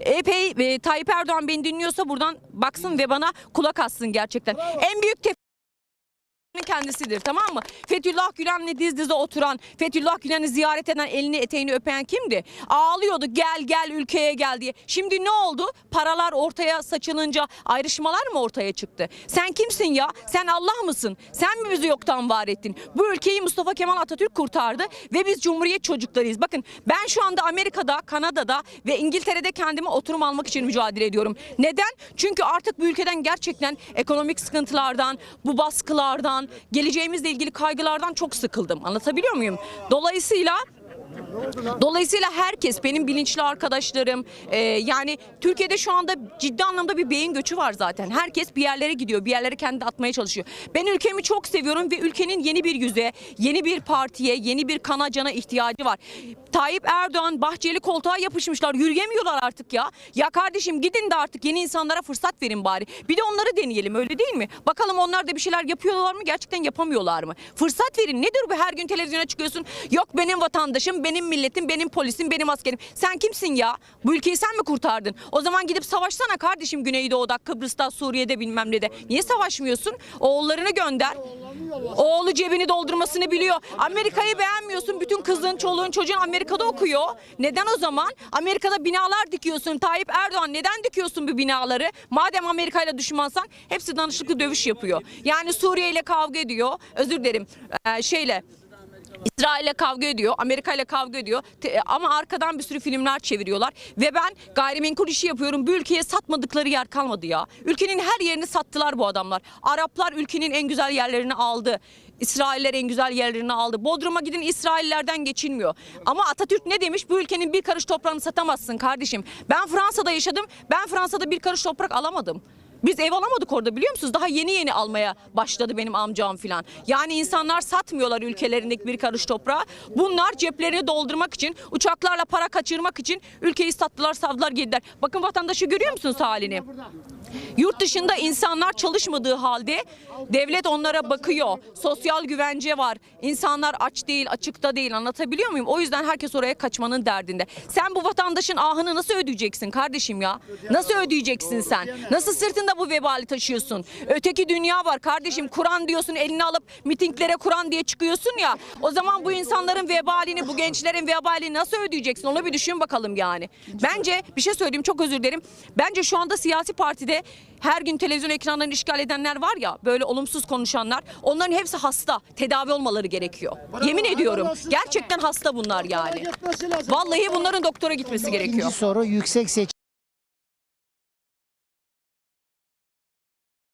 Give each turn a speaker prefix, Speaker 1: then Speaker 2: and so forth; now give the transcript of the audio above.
Speaker 1: Epey e, Tayyip Erdoğan beni dinliyorsa buradan baksın ve bana kulak assın gerçekten. En büyük kendisidir tamam mı? Fethullah Gülen'le diz dize oturan, Fethullah Gülen'i ziyaret eden, elini eteğini öpen kimdi? Ağlıyordu gel gel ülkeye gel diye. Şimdi ne oldu? Paralar ortaya saçılınca ayrışmalar mı ortaya çıktı? Sen kimsin ya? Sen Allah mısın? Sen mi bizi yoktan var ettin? Bu ülkeyi Mustafa Kemal Atatürk kurtardı ve biz Cumhuriyet çocuklarıyız. Bakın ben şu anda Amerika'da, Kanada'da ve İngiltere'de kendime oturum almak için mücadele ediyorum. Neden? Çünkü artık bu ülkeden gerçekten ekonomik sıkıntılardan, bu baskılardan, geleceğimizle ilgili kaygılardan çok sıkıldım. Anlatabiliyor muyum? Dolayısıyla Dolayısıyla herkes benim bilinçli arkadaşlarım e, yani Türkiye'de şu anda ciddi anlamda bir beyin göçü var zaten. Herkes bir yerlere gidiyor, bir yerlere kendi atmaya çalışıyor. Ben ülkemi çok seviyorum ve ülkenin yeni bir yüze, yeni bir partiye, yeni bir kana cana ihtiyacı var. Tayyip Erdoğan Bahçeli koltuğa yapışmışlar. Yürüyemiyorlar artık ya. Ya kardeşim gidin de artık yeni insanlara fırsat verin bari. Bir de onları deneyelim öyle değil mi? Bakalım onlar da bir şeyler yapıyorlar mı? Gerçekten yapamıyorlar mı? Fırsat verin. Nedir bu her gün televizyona çıkıyorsun? Yok benim vatandaşım, benim milletim, benim polisim, benim askerim. Sen kimsin ya? Bu ülkeyi sen mi kurtardın? O zaman gidip savaşsana kardeşim Güneydoğu'da, Kıbrıs'ta, Suriye'de bilmem ne de. Niye savaşmıyorsun? Oğullarını gönder. Oğlu cebini doldurmasını biliyor. Amerika'yı beğenmiyorsun. Bütün kızın, çoluğun, çocuğun Amerika'da okuyor. Neden o zaman? Amerika'da binalar dikiyorsun. Tayyip Erdoğan neden dikiyorsun bu binaları? Madem Amerika ile düşmansan hepsi danışıklı dövüş yapıyor. Yani Suriye ile kavga ediyor. Özür dilerim. Ee, şeyle İsrail'le kavga ediyor, Amerika ile kavga ediyor Te- ama arkadan bir sürü filmler çeviriyorlar ve ben gayrimenkul işi yapıyorum. Bu ülkeye satmadıkları yer kalmadı ya. Ülkenin her yerini sattılar bu adamlar. Araplar ülkenin en güzel yerlerini aldı. İsrailler en güzel yerlerini aldı. Bodrum'a gidin İsraillerden geçilmiyor. Ama Atatürk ne demiş? Bu ülkenin bir karış toprağını satamazsın kardeşim. Ben Fransa'da yaşadım. Ben Fransa'da bir karış toprak alamadım. Biz ev alamadık orada biliyor musunuz? Daha yeni yeni almaya başladı benim amcam filan. Yani insanlar satmıyorlar ülkelerindeki bir karış toprağı. Bunlar ceplerini doldurmak için, uçaklarla para kaçırmak için ülkeyi sattılar, savdılar, geldiler. Bakın vatandaşı görüyor musunuz halini? Yurt dışında insanlar çalışmadığı halde devlet onlara bakıyor. Sosyal güvence var. İnsanlar aç değil, açıkta değil. Anlatabiliyor muyum? O yüzden herkes oraya kaçmanın derdinde. Sen bu vatandaşın ahını nasıl ödeyeceksin kardeşim ya? Nasıl ödeyeceksin sen? Nasıl sırtında bu vebali taşıyorsun? Öteki dünya var kardeşim. Kur'an diyorsun elini alıp mitinglere Kur'an diye çıkıyorsun ya. O zaman bu insanların vebalini, bu gençlerin vebalini nasıl ödeyeceksin? Onu bir düşün bakalım yani. Bence bir şey söyleyeyim çok özür dilerim. Bence şu anda siyasi partide her gün televizyon ekranlarını işgal edenler var ya böyle olumsuz konuşanlar onların hepsi hasta tedavi olmaları gerekiyor. Yemin ediyorum gerçekten hasta bunlar yani. Vallahi bunların doktora gitmesi gerekiyor.
Speaker 2: İkinci soru yüksek seçim